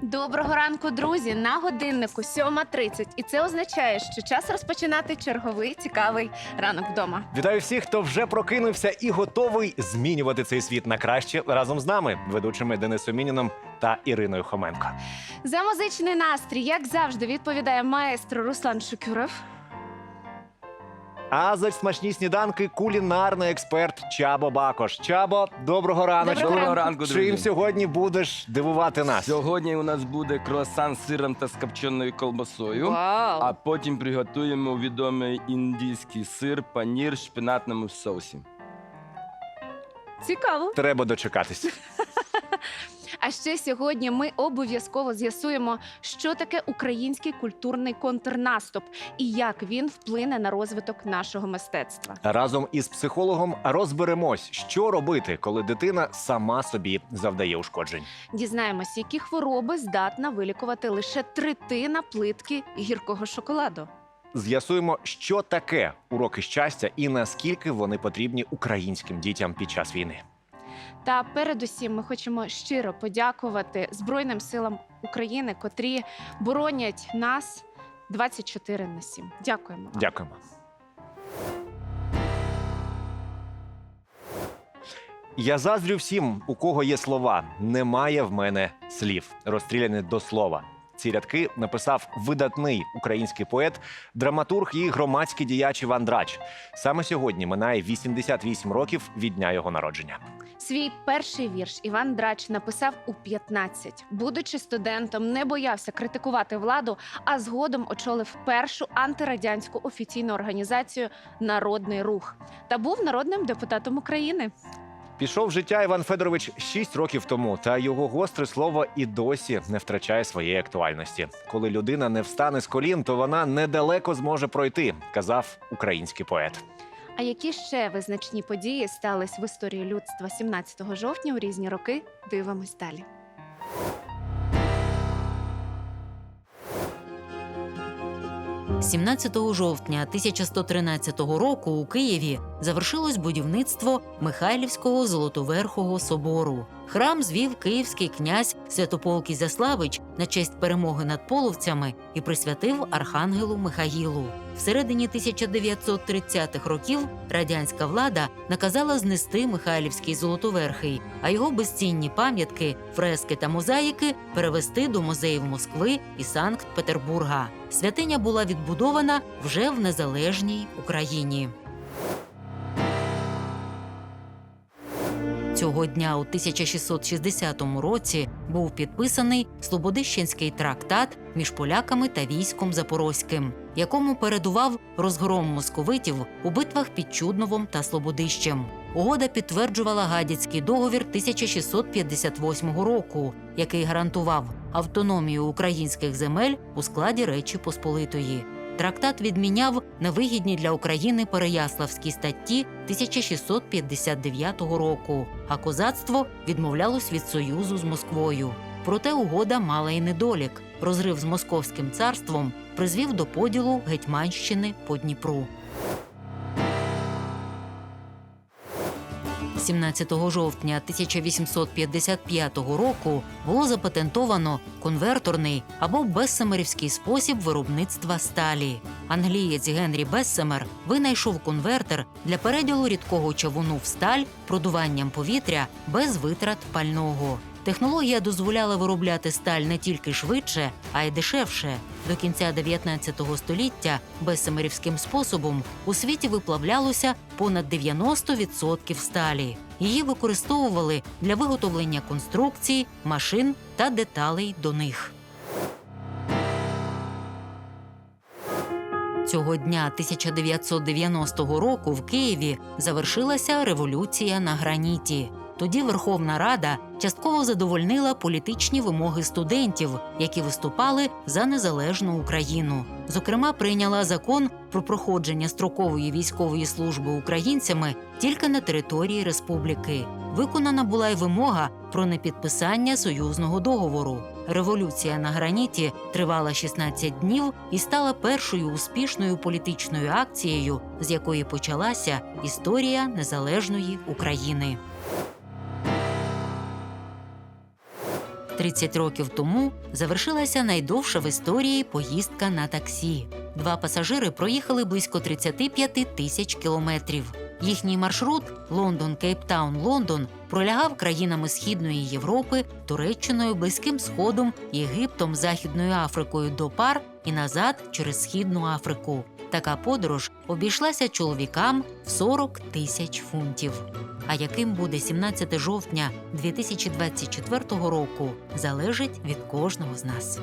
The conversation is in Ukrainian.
Доброго ранку, друзі! На годиннику 7.30. І це означає, що час розпочинати черговий цікавий ранок вдома. Вітаю всіх, хто вже прокинувся і готовий змінювати цей світ на краще разом з нами, ведучими Денисом Мініном та Іриною Хоменко. За музичний настрій, як завжди, відповідає маестро Руслан Шукюров. А за смачні сніданки кулінарний експерт Чабо Бакош. Чабо, доброго раночку. Доброго Доброго ранку, друзі. Чим сьогодні будеш дивувати нас? Сьогодні у нас буде круасан з сиром та з копченою колбасою. Вау! А потім приготуємо відомий індійський сир, панір в шпинатному соусі. Цікаво. Треба дочекатись. А ще сьогодні ми обов'язково з'ясуємо, що таке український культурний контрнаступ і як він вплине на розвиток нашого мистецтва. Разом із психологом розберемось, що робити, коли дитина сама собі завдає ушкоджень. Дізнаємось, які хвороби здатна вилікувати лише третина плитки гіркого шоколаду. З'ясуємо, що таке уроки щастя і наскільки вони потрібні українським дітям під час війни. Та передусім ми хочемо щиро подякувати Збройним силам України, котрі боронять нас 24 на 7. Дякуємо. вам. Дякуємо. Я заздрю всім, у кого є слова. Немає в мене слів, розстріляне до слова. Ці рядки написав видатний український поет, драматург і громадський діяч Іван Драч. Саме сьогодні минає 88 років від дня його народження. Свій перший вірш Іван Драч написав у 15. Будучи студентом, не боявся критикувати владу, а згодом очолив першу антирадянську офіційну організацію Народний рух та був народним депутатом України. Пішов життя Іван Федорович 6 років тому, та його гостре слово і досі не втрачає своєї актуальності. Коли людина не встане з колін, то вона недалеко зможе пройти, казав український поет. А які ще визначні події стались в історії людства 17 жовтня у різні роки? Дивимось далі. – 17 жовтня 1113 року у Києві завершилось будівництво Михайлівського Золотоверхого собору. Храм звів київський князь Святополк Ізяславич на честь перемоги над половцями і присвятив архангелу Михаїлу. Всередині 1930-х років радянська влада наказала знести Михайлівський Золотоверхий, а його безцінні пам'ятки, фрески та мозаїки перевести до музеїв Москви і Санкт-Петербурга. Святиня була відбудована вже в незалежній Україні. Цього дня у 1660 році був підписаний Слободищенський трактат між поляками та військом Запорозьким, якому передував розгром московитів у битвах під Чудновом та Слободищем. Угода підтверджувала Гадяцький договір 1658 року, який гарантував автономію українських земель у складі Речі Посполитої. Трактат відміняв невигідні для України Переяславські статті 1659 року, а козацтво відмовлялось від союзу з Москвою. Проте угода мала й недолік. Розрив з Московським царством призвів до поділу Гетьманщини по Дніпру. 17 жовтня 1855 року було запатентовано конверторний або бессемерівський спосіб виробництва сталі. Англієць Генрі Бессемер винайшов конвертер для переділу рідкого чавуну в сталь продуванням повітря без витрат пального. Технологія дозволяла виробляти сталь не тільки швидше, а й дешевше. До кінця 19 століття бессемерівським способом у світі виплавлялося понад 90% сталі. Її використовували для виготовлення конструкцій, машин та деталей до них. Цього дня 1990 року в Києві завершилася революція на граніті. Тоді Верховна Рада частково задовольнила політичні вимоги студентів, які виступали за незалежну Україну. Зокрема, прийняла закон про проходження строкової військової служби українцями тільки на території республіки. Виконана була й вимога про непідписання союзного договору. Революція на граніті тривала 16 днів і стала першою успішною політичною акцією, з якої почалася історія незалежної України. 30 років тому завершилася найдовша в історії поїздка на таксі. Два пасажири проїхали близько 35 тисяч кілометрів. Їхній маршрут Лондон, Кейптаун, Лондон пролягав країнами Східної Європи, Туреччиною, Близьким Сходом, Єгиптом, Західною Африкою до пар і назад через Східну Африку. Така подорож обійшлася чоловікам в 40 тисяч фунтів. А яким буде 17 жовтня 2024 року, залежить від кожного з нас.